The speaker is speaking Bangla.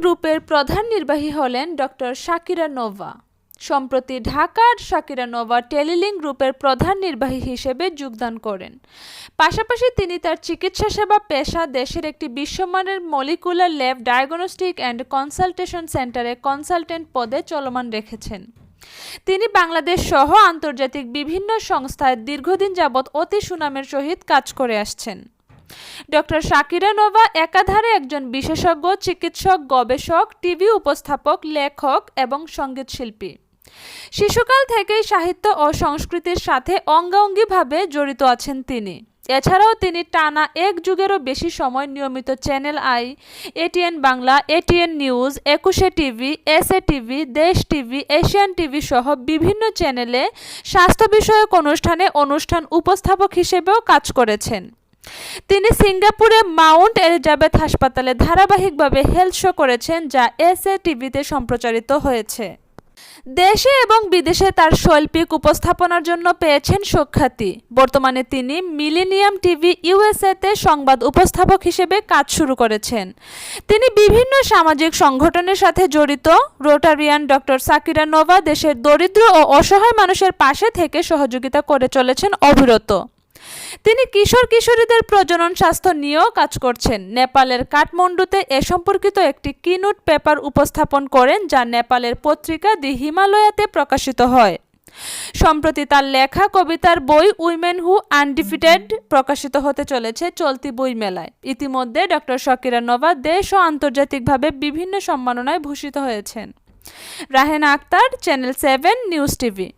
গ্রুপের প্রধান নির্বাহী হলেন ডক্টর শাকিরা নোভা। সম্প্রতি ঢাকার শাকিরা নোভা টেলিলিং গ্রুপের প্রধান নির্বাহী হিসেবে যোগদান করেন। পাশাপাশি তিনি তার চিকিৎসা সেবা পেশা দেশের একটি বিশ্বমানের molecular lab diagnostic and consultation সেন্টারে কনসালটেন্ট পদে চলমান রেখেছেন। তিনি বাংলাদেশ সহ আন্তর্জাতিক বিভিন্ন সংস্থায় দীর্ঘদিন যাবৎ অতি সুনামের সহিত কাজ করে আসছেন। ডক্টর শাকিরা নোভা একাধারে একজন বিশেষজ্ঞ, চিকিৎসক, গবেষক, টিভি উপস্থাপক, লেখক এবং সংগীত শিল্পী শিশুকাল থেকেই সাহিত্য ও সংস্কৃতির সাথে অঙ্গাঙ্গিভাবে জড়িত আছেন তিনি। এছাড়াও তিনি টানা এক যুগেরও বেশি সময় নিয়মিত channel I, ATN Bangla, ATN news, একুশে TV S A TV, Desh TV, Asian TV সহ বিভিন্ন চ্যানেলে স্বাস্থ্য বিষয়ক অনুষ্ঠানে অনুষ্ঠান উপস্থাপক হিসেবেও কাজ করেছেন। তিনি সিঙ্গাপুরে মাউন্ট এলিজাবেথ হাসপাতালে ধারাবাহিকভাবে হেলথ শো করেছেন, যা এস এ টিভিতে সম্প্রচারিত হয়েছে। দেশে এবং বিদেশে তার শৈল্পিক উপস্থাপনার জন্য পেয়েছেন সুখ্যাতি। বর্তমানে তিনি মিলেনিয়াম টিভি ইউএসএতে সংবাদ উপস্থাপক হিসেবে কাজ শুরু করেছেন। তিনি বিভিন্ন সামাজিক সংগঠনের সাথে জড়িত, রোটারিয়ান ডক্টর সাকিরা নোভা দেশের দরিদ্র ও অসহায় মানুষের পাশে থেকে সহযোগিতা করে চলেছেন অবিরত। তিনি কিশোর কিশোরীদের প্রজনন স্বাস্থ্য নিয়েও কাজ করছেন। নেপালের কাঠমান্ডুতে এ সম্পর্কিত একটি কিনুট পেপার উপস্থাপন করেন, যা নেপালের পত্রিকা দি হিমালয়াতে প্রকাশিত হয়। সম্প্রতি তার লেখা, কবিতার বই উইমেন হু আনডিফিটেড প্রকাশিত হতে চলেছে চলতি বই মেলায়। ইতিমধ্যে ডক্টর শকিরা নোভা দেশ ও আন্তর্জাতিকভাবে বিভিন্ন সম্মাননায় ভূষিত হয়েছেন। Rahena Akter channel seven news TV